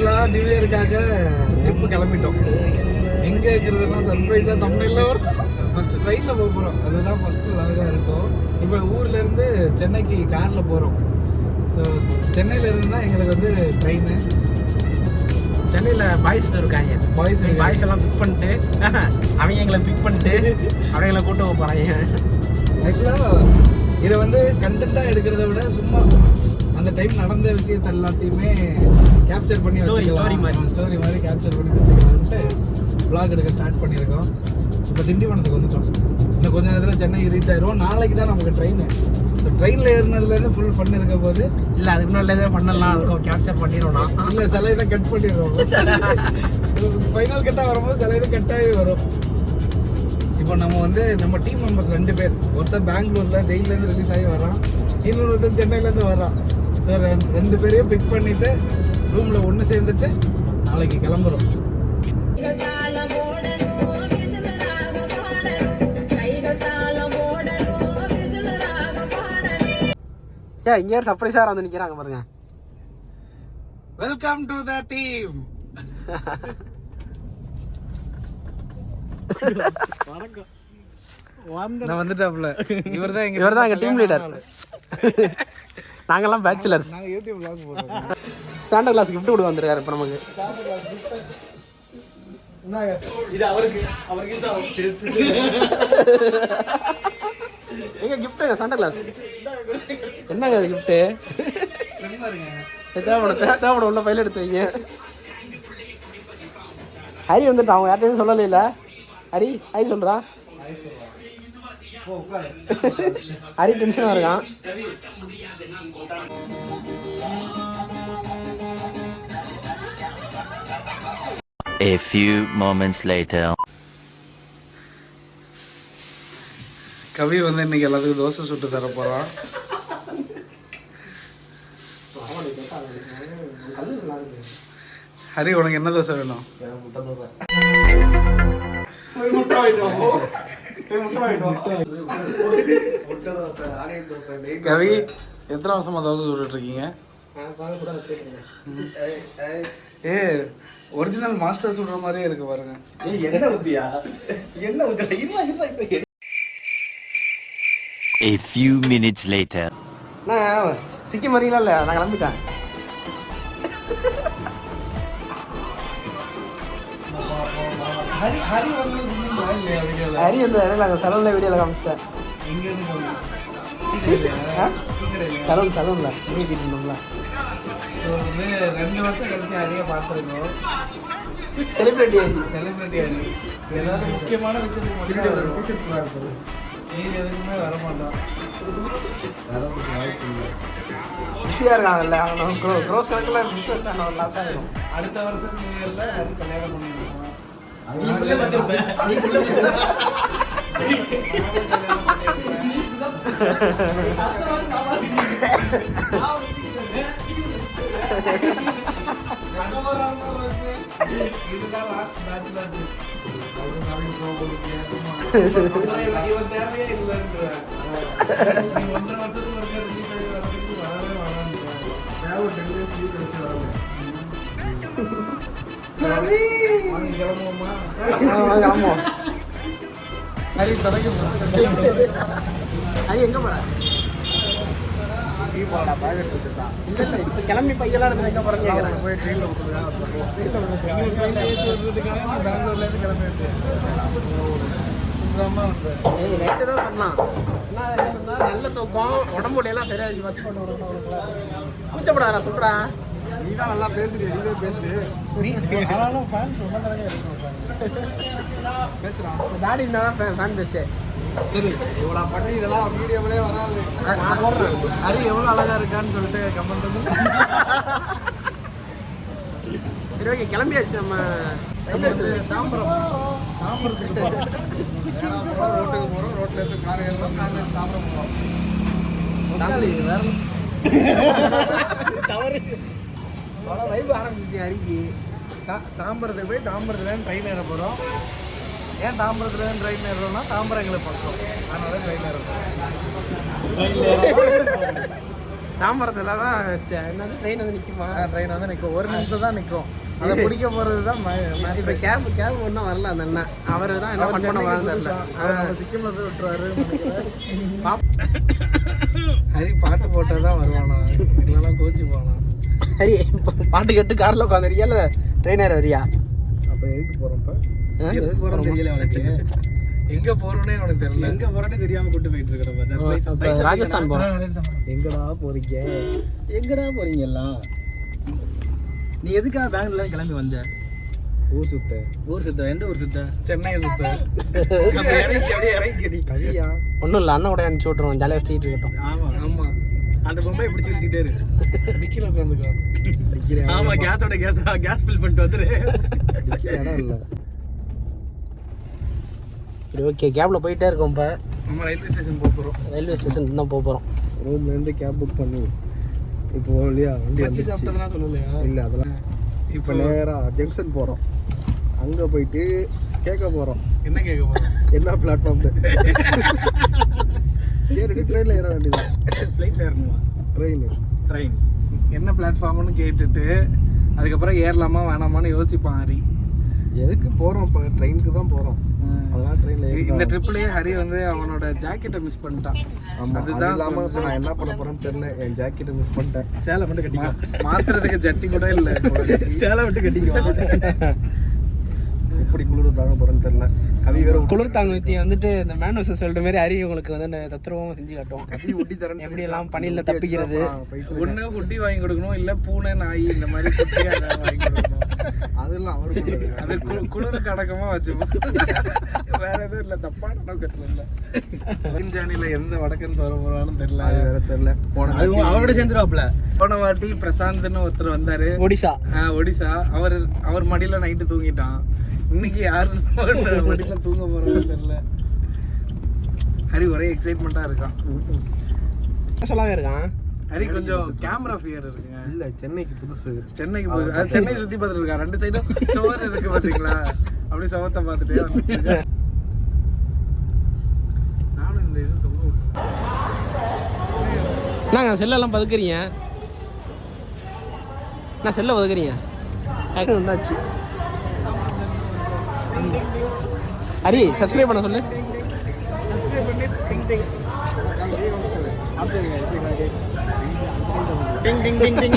ஆக்சுவலாக new இயருக்காக trip கிளம்பிட்டோம். எங்கே இருக்கிறதுனா சர்ப்ரைஸாக தமிழில் வரும். ஃபஸ்ட்டு ட்ரெயினில் போக போகிறோம் அதுதான் ஃபஸ்ட்டு லாகாக இருக்கும். இப்போ ஊர்லேருந்து சென்னைக்கு காரில் போகிறோம் ஸோ சென்னையில் இருந்தால் எங்களுக்கு வந்து ட்ரெயின் சென்னையில் பாய்ஸ் இருக்காங்க. பாய்ஸ் பாய்ஸ் எல்லாம் பிக் பண்ணிட்டு அவங்க எங்களை பிக் பண்ணிட்டு அவங்கள கூட்டு போக போகிறாங்க ஆக்சுவலாக இதை வந்து கண்டென்ட்டாக எடுக்கிறத விட சும்மா அந்த டைம் நடந்த விஷயத்த எல்லாத்தையுமே கேப்சர் பண்ணி story மாதிரி. ஸ்டோரி மாதிரி கேப்சர் பண்ணி வச்சுக்கலான்ட்டு vlog எடுக்க ஸ்டார்ட் பண்ணியிருக்கோம். இப்போ திண்டிவனத்துக்கு வந்துட்டோம். இன்னும் கொஞ்ச நேரத்தில் சென்னை ரீச் ஆயிரும் நாளைக்கு தான் நமக்கு ட்ரெயின் ஸோ ட்ரெயினில் ஏறினதுலேருந்து ஃபுல் ஃபன் இருக்க போது இல்லை அதுக்கு முன்னாடியே பண்ணலாம் அதுக்கும் கேப்சர் பண்ணிடணும் இல்லை சிலை தான் கட் பண்ணிடுவோம் ஃபைனல் கட்டாக வரும்போது சிலை தான் கட்டாகவே வரும். இப்போ நம்ம வந்து நம்ம டீம் மெம்பர்ஸ் ரெண்டு பேர். ஒருத்தன் பெங்களூர்ல ஜெயிலேருந்து ரிலீஸ் ஆகி வரான் இன்னொருத்தன் சென்னையிலேருந்து வரான் ஸோ ரெண்டு பேரையும் பிக் பண்ணிட்டு ரூமில் ஒன்று சேர்ந்துட்டு நாளைக்கு கிளம்புறோம். ஏ இங்கே சர்ப்ரைஸாக வந்து நிற்கிறாங்க பாருங்க. வெல்கம் டு த டீம் நான் வந்துட்டாப்ல இவர் தான் இவர் தான் எங்கள் டீம் லீடர் நாங்கெல்லாம் பேச்சுலர்ஸ் நாங்கள் யூடியூப் vlog போடுறோம். சாண்டா கிளாஸ் கிஃப்ட் கொடு வந்திருக்காரு இப்போ நமக்கு. இது அவருக்கு அவருக்கு எங்க கிஃப்ட்டுங்க சாண்டா கிளாஸ் என்னங்க அது கிஃப்ட்டு தேவைப்படும் தேவைப்படும் உள்ள பையில எடுத்து வைங்க. ஹரி வந்துட்டான் அவங்க யார்ட்டையும் சொல்லலைல ஹரி ஹரி சொல்றா. ஹரி டென்ஷனாக இருக்கான். A few moments later. கவி வந்து இன்னைக்கு எல்லாத்துக்கும் தோசை சுட்டு தர போறான். ஹரி உனக்கு என்ன தோசை வேணும்? கவி எத்தனை வருஷமா தோசை சுட்டுட்டு இருக்கீங்க? ஏ ஒரிஜினல் மாஸ்டர் சுடுற மாதிரியே இருக்கு பாருங்க. A few minutes later. நான் சிக்கி மறியலாம் இல்லை நான் கிளம்பிட்டேன். ஹரி ஹரி வந்து ஹரி வந்து நாங்கள் சலூனில் வீடியோவில் காமிச்சிட்டேன். இருந்து? சலூன் சலூனில். வீடியோ கேட்டுருந்தோம்ல ஸோ வந்து ரெண்டு வருஷம் கழிச்சு ஹரியை பார்த்துருக்கோம். செலிபிரிட்டி ஹரி செலிபிரிட்டி ஹரி முக்கியமான விஷயத்துக்கு மட்டும் வருவோம். மீதி எதுக்குமே வர மாட்டோம். பிஸியாக இருக்காங்கல்ல அவன் க்ரோ க்ரோஸ் கணக்கில் பிஸ்னஸ் ஆன லாஸ் ஆகிடும் அடுத்த வருஷம் கல்யாணம் இதுதான் லாஸ்ட் பேச்சுலர் இவன் தேவையே தொடங்கி ஹரி எங்கே இப்போ கிளம்பி பையெல்லாம் வைக்க போகிறேன்னு கேட்குறேன் போய் ட்ரெயினில் சுத்தமாக வந்தேன் ஏய் நைட்டு தான் பண்ணலாம் என்ன என்ன சொன்னா, நல்ல தூக்கம் உடம்பு எல்லாம் சரியாச்சு வச்சு பண்ண உடம்பு கூச்சப்படாதா சொல்கிறா நீ தான் நல்லா பேசுறீங்க நீவே பேசு. ஆனாலும் ஃபேன்ஸ் ரொம்ப தரங்க இருக்கும் பேசுகிறான் தாடி இருந்தால் தான் ஃபேன் பேசு சரி இவ்வளோ பண்ணி இதெல்லாம் வீடியோவிலே வராது. நான் போடுறேன் ஹரி எவ்வளோ அழகா இருக்கான்னு சொல்லிட்டு கமெண்ட் வந்து சரி ஓகே கிளம்பியாச்சு நம்ம. தாம்பரம். தாம்பரத்துக்கு போகிறோம் ரோட்டுக்கு போகிறோம் ரோட்டில் இருந்து கார் ஏறுறோம் காரில் தாம்பரம் போகிறோம் வேற தவறு. அவ்வளோ வைப்பு ஆரம்பிச்சிச்சு ஹரிக்கு தா- தாம்பரத்துக்கு போய் தாம்பரத்துலேருந்து ட்ரெயின் ஏற போகிறோம் ஏன் தாம்பரத்துலேருந்து ட்ரெயின் ஏறுறோம்னா தாம்பரம் எங்களுக்கு பக்கம் அதனால ட்ரெயின் ஏற போகிறோம் தாம்பரத்துல தான் என்னது? ட்ரெயின் வந்து நிக்குமா? ட்ரெயின் வந்து நிற்கும் ஒரு நிமிஷம் தான் நிற்கும் அதை பிடிக்க போகிறது தான் இப்ப கேப் கேப் ஒன்றும் வரல அந்த அண்ணன் அவரு தான் என்ன பண்ண பண்ண வாழ்ந்தார்ல சிக்கிம்ல போய் விட்டுருவாரு ஹரி பாட்டு போட்டால் தான் வருவானா? இல்லைன்னா கோச்சு போவானா? சரி இப்ப பாட்டு கேட்டு கார்ல உட்காந்துருக்கியா இல்ல ட்ரெயினர் வரியா? அப்போ எதுக்கு போகிறோம் இப்போ? எதுக்கு போறோம் தெரியல உனக்கு. எங்கே போகிறோன்னே அவனுக்கு தெரியல. எங்க போறேன்னு தெரியாம கூட்டு போயிட்டு இருக்கிற ராஜஸ்தான் போறோம். எங்கடா போறீங்க? எங்கடா போறீங்க எல்லாம்? நீ எதுக்காக பெங்களூர்ல கிளம்பி வந்த? ஊர் சுத்த. ஊர் சுத்த? எந்த ஊர் சுத்த? சென்னை சுத்த. நம்ம இறங்கி அப்படியே இறங்கி கவியா? ஒன்றும் இல்லை அண்ணன் கூட அனுப்பிச்சு விட்ருவோம் ஜாலியாக சுற்றிட்டு இருக்கட்டும். ஆமா. ஆமா. அந்த பொம்மையை பிடிச்சி இழுத்துக்கிட்டே இருக்கு. டிக்கில உட்காந்துக்கோ ஆமா கேஸோட கேஸ் கேஸ் ஃபில் பண்ணிட்டு வந்துரு. இடம் இல்லை. சரி ஓகே கேப்ல போயிட்டே இருக்கோம் இப்போ நம்ம ரயில்வே ஸ்டேஷன் போக போகிறோம் ரயில்வே ஸ்டேஷன் தான் போக போகிறோம் ரூம்ல இருந்து கேப் புக் பண்ணி இப்போ வழியா வண்டி வச்சு சாப்பிட்டதுலாம் சொல்லலையா? இல்லை அதெல்லாம் இப்போ நேராக ஜங்ஷன் போகிறோம் அங்கே போயிட்டு கேட்க போகிறோம் என்ன கேட்க போகிறோம் என்ன பிளாட்ஃபார்ம்னு ஏறிட்டு ட்ரெயினில் ஏற வேண்டியது ஃப்ளைட்டில் ஏறணுமா? ட்ரெயின் ட்ரெயின் என்ன பிளாட்ஃபார்ம்னு கேட்டுட்டு அதுக்கப்புறம் ஏறலாமா வேணாமான்னு யோசிப்பான் ஹரி. எதுக்கு போறோம் இப்போ? ட்ரெயினுக்கு தான் போறோம். அதனால ட்ரெயின்ல இந்த ட்ரிப்லயே ஹரி வந்து அவனோட ஜாக்கெட்டை மிஸ் பண்ணிட்டான். அதுதான் இல்லாம இப்போ நான் என்ன பண்ண போறேன்னு தெரியல. என் ஜாக்கெட்டை மிஸ் பண்ணிட்டேன். சேலை மட்டும் கட்டிக்கோ. மாத்துறதுக்கு ஜட்டி கூட இல்லை. சேலை மட்டும் கட்டிக்கோ. எப்படி குளிர் தாங்க போறேன்னு தெரியல. கவி வேற குளிர் தாங்க வித்தி வந்துட்டு இந்த மேன் வர்சஸ் வேர்ல்டு மாதிரி அறிவு உங்களுக்கு வந்து தத்துருவம் செஞ்சு காட்டும் ஒட்டி தரேன் எப்படி எல்லாம் பணியில தப்பிக்கிறது? ஒண்ணு குட்டி வாங்கி கொடுக்கணும் இல்ல பூனை நாய் இந்த மாதிரி குட்டியா ஏதாவது வாங்கி கொடுக்கணும். அதெல்லாம் அவரு. அது குளிருக்கு அடக்கமா வச்சுப்போம். வேற எதுவும் இல்ல தப்பான நோக்கத்துல இல்ல. வடக்கஞ்சாணியில எந்த வடக்கன் சொல்ல போறான்னு தெரியல. அது வேற தெரியல. போன அதுவும் அவரோட சேர்ந்துருவாப்ல. போன வாட்டி பிரசாந்த்னு ஒருத்தர் வந்தாரு. ஒடிசா. ஆஹ் ஒடிசா. அவர் அவர் மடியில நைட்டு தூங்கிட்டான். இன்னைக்கு யாரு மடியில தூங்க போறான்னு தெரியல. ஹரி ஒரே எக்ஸைட்மெண்ட்டா இருக்கான். சொல்லாம இருக்கான்? ஹரி கொஞ்சம் கேமரா ஃபியர் இருக்குங்க. இல்ல சென்னைக்கு புதுசு. சென்னைக்கு அது சென்னை சுத்தி பார்த்துட்டு இருக்கா ரெண்டு சைடும் சுவர் இருக்கு பாத்தீங்களா? அப்படியே சுவத்தை பார்த்துட்டே வந்துட்டு இருக்கேன். நானும் இந்த இது தொங்க என்னங்க செல்லெல்லாம் பதுக்குறீங்க? நான் செல்ல பதுக்குறீங்க? வந்தாச்சு. ஹரி சப்ஸ்கிரைப் பண்ண சொல்லு. டிங் டிங் டிங் டிங்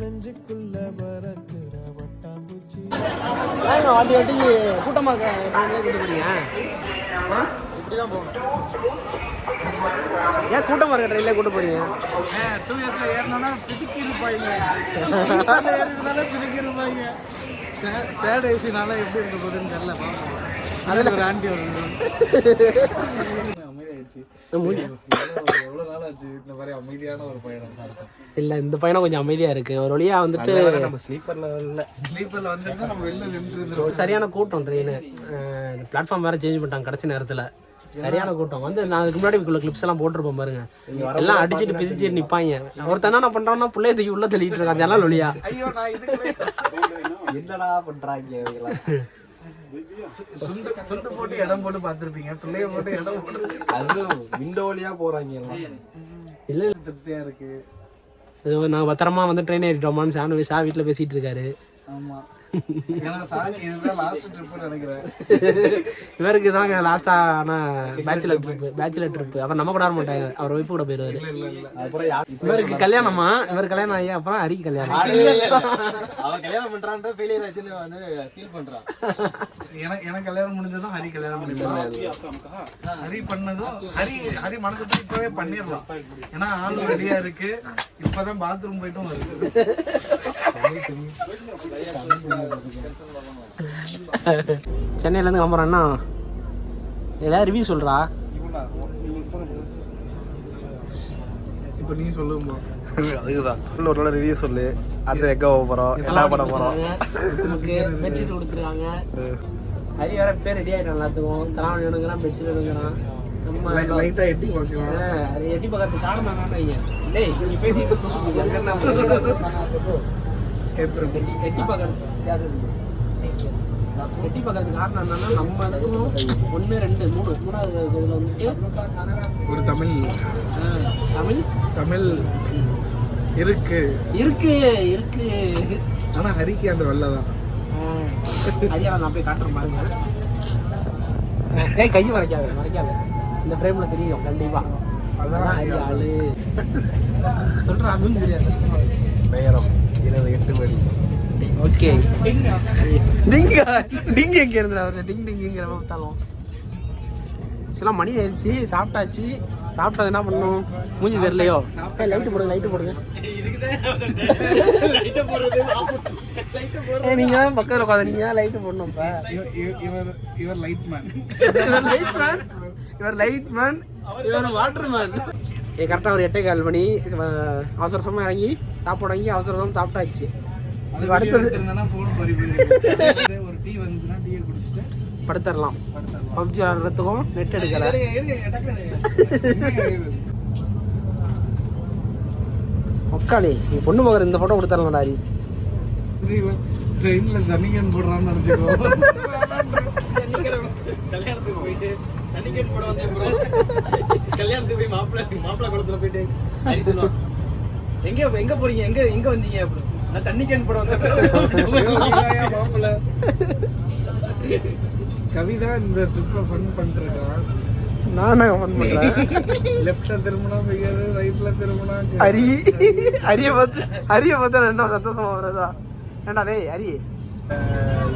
நெஞ்சுக்குள்ள பறக்கிற வட்டாம்பூச்சி. வாட்டி வாட்டி கூட்டமாக கூட்டு போறீங்க? இப்படிதான் போகணும். ஏன் கூட்டமாக இருக்க ட்ரெயினில் கூட்டு போறீங்க? டூ இயர்ஸ்ல ஏறினா பிதுக்கி இருப்பாங்க ஏறினால பிதுக்கி இருப்பாங்க தேர்ட் ஏசினால எப்படி இருக்க போகுதுன்னு தெரியல பார்ப்போம் அதில் ஒரு ஆண்டி ஒரு அமைதியாயிடுச்சு எவ்வளோ நாள் ஆச்சு? இந்த மாதிரி அமைதியான ஒரு பயணம். இல்லை இந்த பையனும் கொஞ்சம் அமைதியாக இருக்குது ஒரு வழியாக வந்துட்டு நம்ம ஸ்லீப்பர்ல இல்ல. ஸ்லீப்பர்ல வந்திருந்தா நம்ம வெளில நின்று ஒரு சரியான கூட்டம் ட்ரெயின் பிளாட்ஃபார்ம் வேறு சேஞ்ச் பண்ணிட்டாங்க கடைசி நேரத்தில். சரியான கூட்டம். வந்து நான் அதுக்கு முன்னாடி உள்ள கிளிப்ஸ் எல்லாம் போட்டிருப்போம் பாருங்க. எல்லாம் அடிச்சுட்டு பிதிச்சு நிப்பாங்க. ஒருத்தன் என்ன பண்றான்னா பிள்ளைய தூக்கி உள்ள தள்ளிட்டு இருக்கான். ஜன்னல் வழியா. ஐயோ நான் இது என்னடா பண்றாங்க இவங்கெல்லாம்? துண்டு துண்டு போட்டு இடம் போட்டு பார்த்துருப்பீங்க. பிள்ளைய போட்டு இடம் போட்டு அது விண்டோ வழியா போறாங்க இல்லை திருப்தியா இருக்கு. நாங்கள் பத்திரமா வந்து ட்ரெயின் ஏறிட்டோமான்னு சாணு சா வீட்டில் பேசிட்டு இருக்காரு. ஆமா. லாஸ்ட் இவருக்கு தாங்க லாஸ்ட்டான பேச்சுலர் ட்ரிப் பேச்சுலர் ட்ரிப் அப்புறம் நம்ம கூட வர மாட்டாங்க. அவர் ஒய்ஃபு கூட யார்? இவருக்கு கல்யாணமா? இவர் கல்யாணம் ஆகி அப்புறம் ஹரிக்கு கல்யாணம். அவன் கல்யாணம் பண்றான்ற ஃபெயிலியர் ஆச்சுன்னு வந்து ஃபீல் பண்றான். எனக்கு எனக்கு கல்யாணம் முடிஞ்சதும் ஹரி கல்யாணம் முடிஞ்சது ஹரி பண்ணதும் ஹரி ஹரி மனசு இப்பவே பண்ணிடலாம். ஏன்னா ஆள் ரெடியா இருக்கு. இப்பதான் பாத்ரூம் போயிட்டும் வருது. சென்னையிலேருந்து கிளம்புறேன்னா ஏதாவது ரிவ்யூ சொல்கிறா இப்ப நீ சொல்லுங்க அதுக்குதான். ஒரு நாள் ரிவ்யூ சொல்லு. அடுத்து எங்க போக போறோம் என்ன பண்ண போறோம். நமக்கு பெட்ஷீட் கொடுத்துருக்காங்க. ஹரி வேற பேர் ரெடி ஆகிட்டான் எல்லாத்துக்கும். தலைவன் வேணுங்கிறான் பெட்ஷீட் வேணுங்கிறான். நம்ம லைட்டா எட்டி பார்க்கலாம். எட்டி பக்கத்து காரணம் என்னன்னு வைங்க. டேய் நீ பேசிட்டு எட்டி எட்டி பார்க்கறது எட்டி பார்க்கறதுக்கு காரணம் என்னன்னா நம்ம இதுக்கும் ஒன்று ரெண்டு மூணு மூணாவது இதில் வந்துட்டு ஒரு தமிழ் ஆ, தமிழ் தமிழ் இருக்கு. இருக்கு இருக்கு ஆனா ஹரிக்கு அந்த வெள்ளை தான். ஹரியானா நான் போய் காட்டுறேன் பாருங்க ஏய் கையை மறைக்காத மறைக்காத இந்த ஃப்ரேம்ல தெரியும் கண்டிப்பா. அதான் ஹரி ஆளு. சொல்றா அப்படின்னு தெரியாது நேரம் இரவு எட்டு மணி ஓகே. டிங்க. டிங்க எங்க இருந்து வருது? டிங் டிங்கிங்கிற பார்த்தாலும். சில மணி ஆயிடுச்சு சாப்பிட்டாச்சு. சாப்பிட்டது என்ன பண்ணும் மூஞ்சி தெரியலையோ? லைட்டு போடுங்க லைட்டு போடுங்க. நீங்க தான் பக்கத்தில் உட்காந்து நீங்க தான் லைட்டு போடணும் இவர் இவர் லைட் மேன் இவர் லைட் மேன் இவர் லைட் மேன் இவர் வாட்டர் மேன் கரெக்டாக ஒரு எட்டே கால் மணி அவசரமாக இறங்கி சாப்பாடு வாங்கி அவசர அவசரம் சாப்பிட்டாச்சு அது இது அடுத்தது. ஒரு டீ வந்துச்சுன்னா டீயை குடிச்சிட்டு படுத்துடலாம். பப்ஜி விளாட்றதுக்கும் நெட் எடுக்கல. உக்காளி நீ பொண்ணு பார்க்குற இந்த ஃபோட்டோ கொடுத்துடலாம் டாரி ட்ரெயின்ல தண்ணிக்கன் போடுறான்னு நினைச்சுக்கோ கல்யாணத்துக்கு போயிட்டு தண்ணிக்கேட் போட வந்தேன் ப்ரோ கல்யாணத்துக்கு போய் மாப்பிள்ளை மாப்பிள்ளை குளத்துல போயிட்டு ஹரி சொல்லுவான் எங்க எங்க போறீங்க? எங்க எங்க வந்தீங்க? அப்படி. நான் தண்ணி கேன் போட மாப்பிள்ள கவிதா இந்த ட்ரிப்பை ஃபன் பண்ணிருக்கான் நானே ஃபோன் பண்றேன் லெஃப்ட்ல திரும்பினா ரைட்ல திரும்பினா ஹரி ஹரிய பார்த்து ஹரிய பார்த்தா என்ன சந்தோஷமா வருதா ஏண்டா டேய் ஹரி.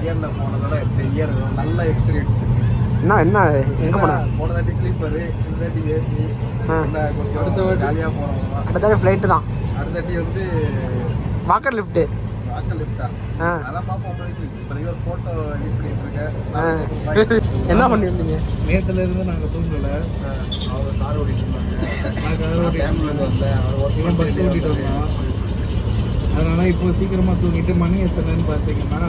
இயர்ல போனதோட இந்த இயர் நல்ல எக்ஸ்பீரியன்ஸ் என்ன என்ன எங்க போன? போன தாட்டி ஸ்லீப்பரு இந்த தாட்டி ஏசி. கொஞ்சம் அடுத்த? ஜாலியாக போனோம். அடுத்த ஃப்ளைட்டு தான். அடுத்த தாட்டி வந்து வாக்கர் லிஃப்ட்டு வாக்கல் லிஃப்டா ஆ? அதெல்லாம் பார்ப்போம் இப்போதைக்கு ஒரு ஃபோட்டோ எடிட் பண்ணிட்டு. இருக்கேன். என்ன பண்ணியிருந்தீங்க? நேத்துல இருந்து நாங்க தூங்கல. அவர் கார் ஓடிட்டு இருந்தாங்க. நான் கார் ஃபேமிலியில் இருந்தேன். வரல அவர் ஒர்க் இவன் பஸ் ஓட்டிட்டு வந்தான். அதனால இப்போ சீக்கிரமா தூங்கிட்டு மணி எத்தனைன்னு பார்த்தீங்கன்னா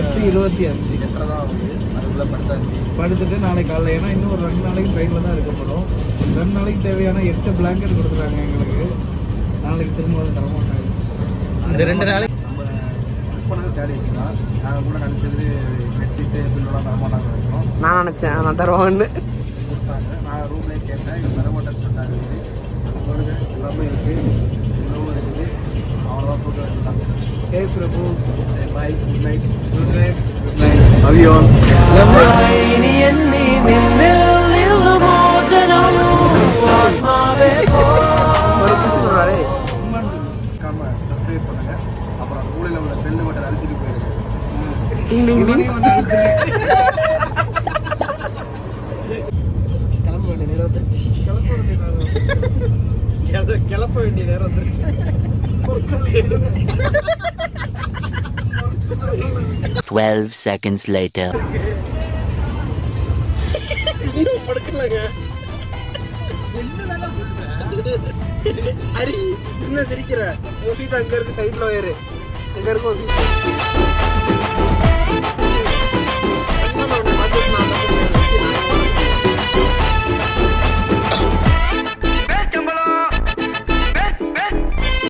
எட்டு இருபத்தி அஞ்சு. எட்டரை தான் ஆகுது. அதுக்குள்ளே படுத்தாச்சு. படுத்துட்டு நாளைக்கு காலைல ஏன்னா இன்னும் ஒரு ரெண்டு நாளைக்கு ட்ரெயினில் தான் இருக்க போகிறோம் ரெண்டு நாளைக்கு தேவையான எட்டு பிளாங்கெட் கொடுத்துருக்காங்க எங்களுக்கு. நாளைக்கு திரும்ப வந்து தரமாட்டாங்க இந்த ரெண்டு நாளைக்கு நம்ம புக் பண்ணது ஏசி தான் நாங்கள் கூட நினச்சது பெட்ஷீட்டு பில்லெலாம் தரமாட்டாங்க இருக்கோம் நான் நினச்சேன் நான் தருவான்னு கொடுத்தாங்க. நான் ரூம்லேயே கேட்டேன். இவங்க தரமாட்டேன்னு சொன்னாங்க எல்லாமே இருக்குது இன்னமும் இருக்குது. அவ்வளோதான் போட்டு வச்சுட்டாங்க ஏ Prabhu. Bye good night good night good night அவியோன் ஒரு கிஸ் அப்புறம் மூலையில் உள்ள பெல்லு மட்டும் அழுத்திட்டு போயிருங்க வேண்டிய நேரம் கிளப்ப வேண்டிய நேரம் வந்துருச்சு. Twelve seconds later. அரி என்ன சிரிக்கிற? உன் சீட் அங்க இருக்கு சைட்ல ஏறு அங்க இருக்கும் சீட்